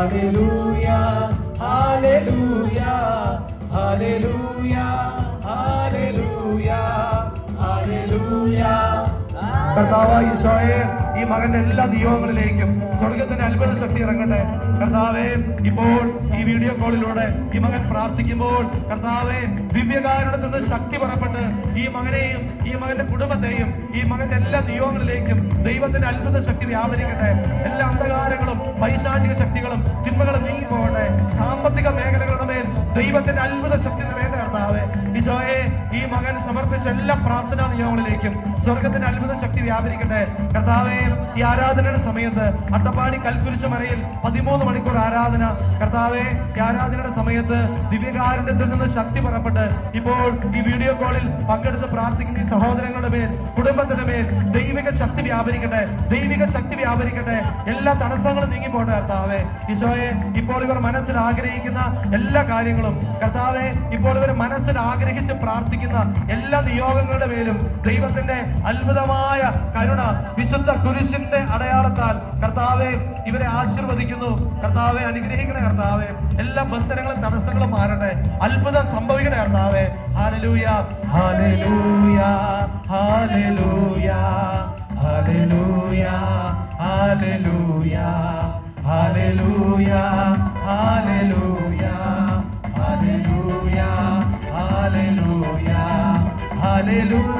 Hallelujah, hallelujah, hallelujah, hallelujah, hallelujah. കർത്താവായ ഈശോയെ ഈ മകന്റെ എല്ലാ നിയോഗങ്ങളിലേക്കും സ്വർഗത്തിന്റെ അത്ഭുത ശക്തി ഇറങ്ങട്ടെ. കർത്താവെ ഇപ്പോൾ ഈ വീഡിയോ കോളിലൂടെ ഈ മകൻ പ്രാർത്ഥിക്കുമ്പോൾ കർത്താവെ ദിവ്യകാരുടെ നിന്ന് ശക്തി പുറപ്പെട്ട് ഈ മകനെയും ഈ മകന്റെ കുടുംബത്തെയും ഈ മകന്റെ എല്ലാ നിയോഗങ്ങളിലേക്കും ദൈവത്തിന്റെ അത്ഭുത ശക്തി വ്യാപരിക്കട്ടെ. എല്ലാ അന്ധകാരങ്ങളും പൈശാചിക ശക്തികളും തിന്മകളും നീങ്ങിപ്പോകട്ടെ. സാമ്പത്തിക മേഖലകളുടെ മേൽ ദൈവത്തിന്റെ അത്ഭുത ശക്തി വേണ്ട കർത്താവെ. ഈശോയെ ഈ മകൻ സമർപ്പിച്ച എല്ലാ പ്രാർത്ഥനാ നിയോഗങ്ങളിലേക്കും സ്വർഗത്തിന്റെ അത്ഭുത ശക്തി വ്യാപരിക്കട്ടെ. കർത്താവെ ഈ ആരാധനയുടെ സമയത്ത് അട്ടപ്പാടി കൽക്കുരിശ മരയിൽ പതിമൂന്ന് മണിക്കൂർ ആരാധന. കർത്താവെ ഈ ആരാധനയുടെ സമയത്ത് ദിവ്യകാരുണ്യത്തിൽ നിന്ന് ശക്തി പുറപ്പെട്ട് ഇപ്പോൾ ഈ വീഡിയോ കോളിൽ പങ്കെടുത്ത് പ്രാർത്ഥിക്കുന്ന ഈ സഹോദരങ്ങളുടെ മേൽ കുടുംബത്തിന്റെ മേൽ ദൈവിക ശക്തി വ്യാപരിക്കട്ടെ ദൈവിക ശക്തി വ്യാപരിക്കട്ടെ. എല്ലാ തടസ്സങ്ങളും നീങ്ങിപ്പോട്ടെ കർത്താവെ. ഈശോയെ ഇപ്പോൾ ഇവർ മനസ്സിൽ ആഗ്രഹിക്കുന്ന എല്ലാ കാര്യങ്ങളും കർത്താവെ ഇപ്പോൾ ഇവർ മനസ്സിൽ ആഗ്രഹിച്ച് പ്രാർത്ഥിക്കുന്ന എല്ലാ നിയോഗങ്ങളുടെ മേലും ദൈവത്തിന്റെ അത്ഭുതമായ കരുണ വിശുദ്ധ കുരിശിന്റെ അടയാളത്താൽ കർത്താവെ ഇവരെ ആശീർവദിക്കുന്നു കർത്താവെ അനുഗ്രഹിക്കണേ കർത്താവെ എല്ലാ ബന്ധനങ്ങളും തടസ്സങ്ങളും മാറട്ടെ അത്ഭുതം സംഭവിക്കണേ കർത്താവെ hallelujah hallelujah hallelujah hallelujah hallelujah hallelujah hallelujah hallelujah hallelujah hallelujah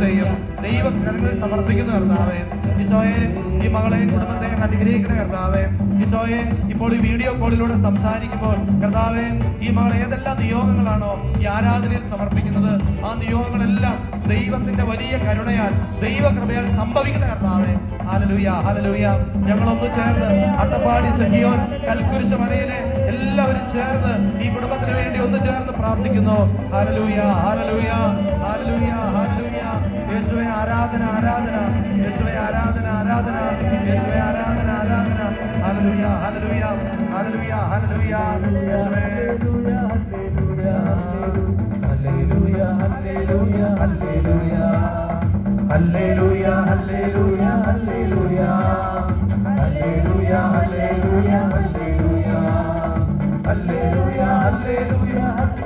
കുടുംബത്തെയും ദൈവം സമർപ്പിക്കുന്ന കർത്താവേ ഈശോയെ ഈ മകളെയും കുടുംബത്തെയും അനുഗ്രഹിക്കുന്ന കർത്താവേ ഈശോയെ ഇപ്പോൾ ഈ വീഡിയോ കോളിലൂടെ സംസാരിക്കുമ്പോൾ കർത്താവേ ഈ മകൾ ഏതെല്ലാം നിയോഗങ്ങളാണോ ഈ ആരാധനയിൽ സമർപ്പിക്കുന്നത് ആ നിയോഗങ്ങളെല്ലാം ദൈവത്തിന്റെ വലിയ കരുണയാൽ ദൈവകൃപയാൽ സംഭവിക്കുന്ന കർത്താവേ. ഹാലലൂയ ഹാലലൂയ ഞങ്ങളൊന്ന് ചേർന്ന് അട്ടപ്പാടി സഹിയോൻ കൽക്കുരിശ് മലയിലെ എല്ലാവരും ചേർന്ന് ഈ കുടുംബത്തിന് വേണ്ടി ഒന്ന് ചേർന്ന് പ്രാർത്ഥിക്കുന്നു. ഹാലലൂയ ഹാലലൂയ ഹാലലൂയ ഹാലലൂയ യേശുവെ ആരാധന ആരാധന. യേശുവെ ആരാധന ആരാധന. യേശുവെ ആരാധന ആരാധന. Hallelujah hallelujah hallelujah hallelujah. യേശുവേ. Hallelujah hallelujah hallelujah. Hallelujah hallelujah hallelujah. Hallelujah hallelujah hallelujah. Hallelujah hallelujah.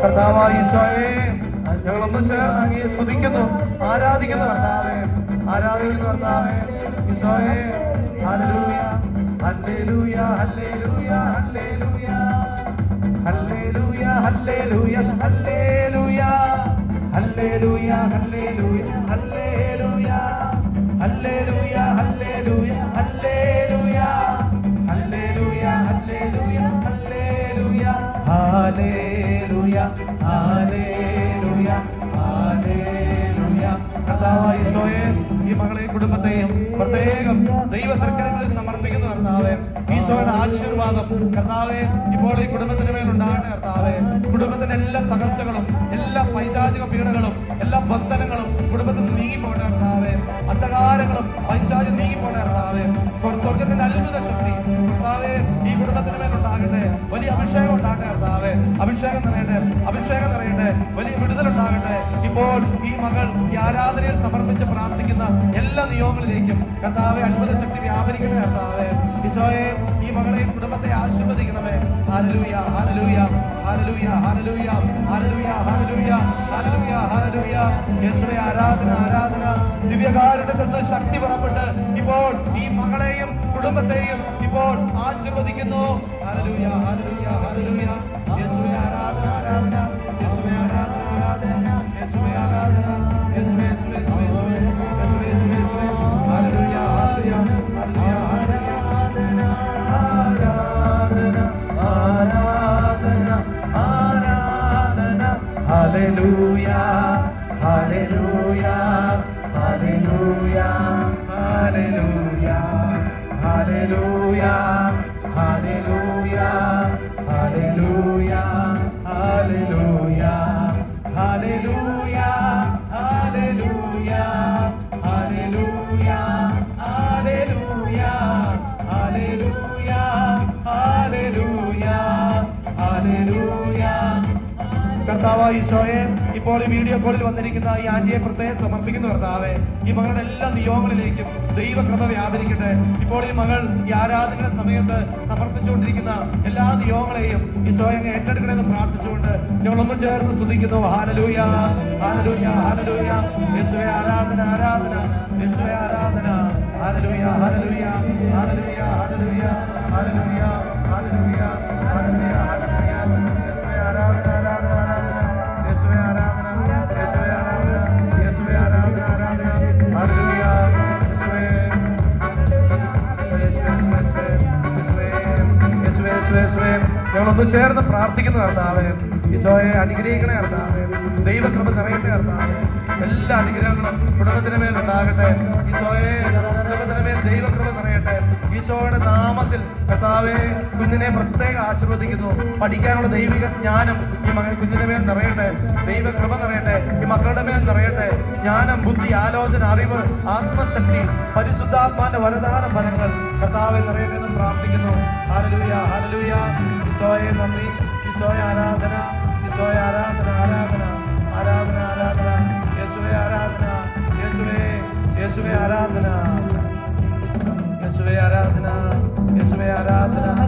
കർത്താവായ ഈശോയെ ഞങ്ങളൊന്ന് ചേർന്ന് അങ്ങേ സ്തുതിക്കുന്നു ആരാധിക്കുന്നു കർത്താവേ ആരാധിക്കുന്നു കർത്താവേ ഈശോയെ hallelujah hallelujah hallelujah hallelujah hallelujah hallelujah hallelujah hallelujah hallelujah hallelujah hallelujah hallelujah hallelujah hallelujah hallelujah hallelujah hallelujah hallelujah ഈശോയെ ഈ മകളെയും കുടുംബത്തെയും പ്രത്യേകം ദൈവ തർക്കങ്ങളിൽ സമർപ്പിക്കുന്നു കർത്താവേ ഈശോയുടെ ആശീർവാദം കർത്താവെ ഇപ്പോൾ ഈ കുടുംബത്തിന് മേൽ ഉണ്ടാകട്ടെ കർത്താവെ. കുടുംബത്തിന്റെ എല്ലാ തകർച്ചകളും എല്ലാ പൈശാചിക പീഡകളും എല്ലാ ബന്ധനങ്ങളും കുടുംബത്തിൽ നിന്ന് നീങ്ങിപ്പോട്ടെ കർത്താവെ. അന്ധകാരങ്ങളും പൈശാചി നീങ്ങിപ്പോണ കർത്താവെ. സ്വർഗത്തിന്റെ അത്ഭുത ശക്തി കർത്താവെ ഈ കുടുംബത്തിന് മേൽ വലിയ അഭിഷേകം ഉണ്ടാകട്ടെ കർത്താവ്. അഭിഷേകം നിറയട്ടെ അഭിഷേകം നിറയട്ടെ. വലിയ വിടുതൽ ഉണ്ടാകട്ടെ. ഇപ്പോൾ ഈ മകൾ ഈ ആരാധനയിൽ സമർപ്പിച്ച് പ്രാർത്ഥിക്കുന്ന എല്ലാ നിയോഗങ്ങളിലേക്കും കർത്താവെ അത്ഭുത ശക്തി വ്യാപരിക്കട്ടെ കർത്താവ്. ഈശോയെ ഈ മകളെയും കുടുംബത്തെ ആശീർവദിക്കണമേ. Hallelujah hallelujah hallelujah hallelujah hallelujah hallelujah hallelujah യേശുവെ ആരാധന ആരാധന. ദിവ്യകാരുണ്യത്തിൽ നിന്ന് ശക്തി പുറപ്പെട്ട് ഇപ്പോൾ ഈ മകളെയും കുടുംബത്തെയും ഇപ്പോൾ ആശീർവദിക്കുന്നു. ഹലലൂയ ഹലലൂയ ഹലലൂയ യേശുവെ ആരാധന ആരാധന. യേശുവെ ആരാധന ആരാധന. യേശുവെ ആരാധന. യേശുവെ യേശുവെ യേശുവെ യേശുവെ. യേശുവെ യേശുവെ യേശുവെ. ഹലലൂയ ഹലലൂയ ഹലലൂയ ആരാധന ആരാധന ആരാധന. ആരാധന ഹലലൂയ ഹല്ലേലൂയ hallelujah hallelujah hallelujah hallelujah hallelujah hallelujah hallelujah hallelujah hallelujah hallelujah hallelujah hallelujah hallelujah ഹല്ലേലൂയ കർത്താവ് ഈശോയെ ഇപ്പോൾ ഈ വീഡിയോ കോളിൽ വന്നിരിക്കുന്ന ഈ ആന്റിയെ പ്രത്യേകം സമർപ്പിക്കുന്നു കർത്താവെ. ഈ മകളുടെ എല്ലാ നിയോഗങ്ങളിലേക്കും ദൈവകൃപ വ്യാപരിക്കട്ടെ. ഇപ്പോൾ ഈ മകൾ ഈ ആരാധന സമയത്ത് സമർപ്പിച്ചുകൊണ്ടിരിക്കുന്ന എല്ലാ നിയോഗങ്ങളെയും ഈ സ്വയം ഏറ്റെടുക്കണമെന്ന് പ്രാർത്ഥിച്ചുകൊണ്ട് ഞങ്ങളൊന്നും ചേർന്ന് സ്തുതിക്കുന്നു. ഹാലലൂയ ഹാലലൂയ ഹാലലൂയ യേശുവെ ആരാധന ആരാധന. യേശുവെ ആരാധന. ഹാലലൂയ ഹാലലൂയ ഹാലലൂയ ഹാലലൂയ ഹാലലൂയ ഞങ്ങളൊന്ന് ചേർന്ന് പ്രാർത്ഥിക്കുന്ന കർത്താവേ ഈശോയെ അനുഗ്രഹിക്കണേ കർത്താവേ ദൈവകൃപ നിറയട്ടെ കർത്താവേ. എല്ലാ അനുഗ്രഹങ്ങളും കുടുംബത്തിന് മേൽ ഉണ്ടാകട്ടെ. ഈശോയെ കുടുംബത്തിന് മേൽ ദൈവകൃപ നിറയട്ടെ. ഈശോയുടെ നാമത്തിൽ കർത്താവെ കുഞ്ഞിനെ പ്രത്യേകം ആശീർവദിക്കുന്നു. പഠിക്കാനുള്ള ദൈവിക ജ്ഞാനം ഈ മകൻ കുഞ്ഞിന്റെ മേൽ നിറയട്ടെ. ദൈവകൃപ നിറയട്ടെ. മക്കളുടെ മേൽ നിറയട്ടെ. ജ്ഞാനം ബുദ്ധി ആലോചന അറിവ് ആത്മശക്തി പരിശുദ്ധാത്മാന്റെ വരദാന ഫലങ്ങൾ കർത്താവെ നിറയട്ടെ എന്ന് പ്രാർത്ഥിക്കുന്നു. ഹാലലൂയ ഹാലലൂയ ഈശോയെ നന്ദി. ഈശോയെ ആരാധന. ഈശോയെ ആരാധന ആരാധന. ആരാധന ആരാധന. യേശുവെ ആരാധന. യേശുവേ യേശുവെ ആരാധന. യേശുവെ ആരാധന. യേശുവെ ആരാധന.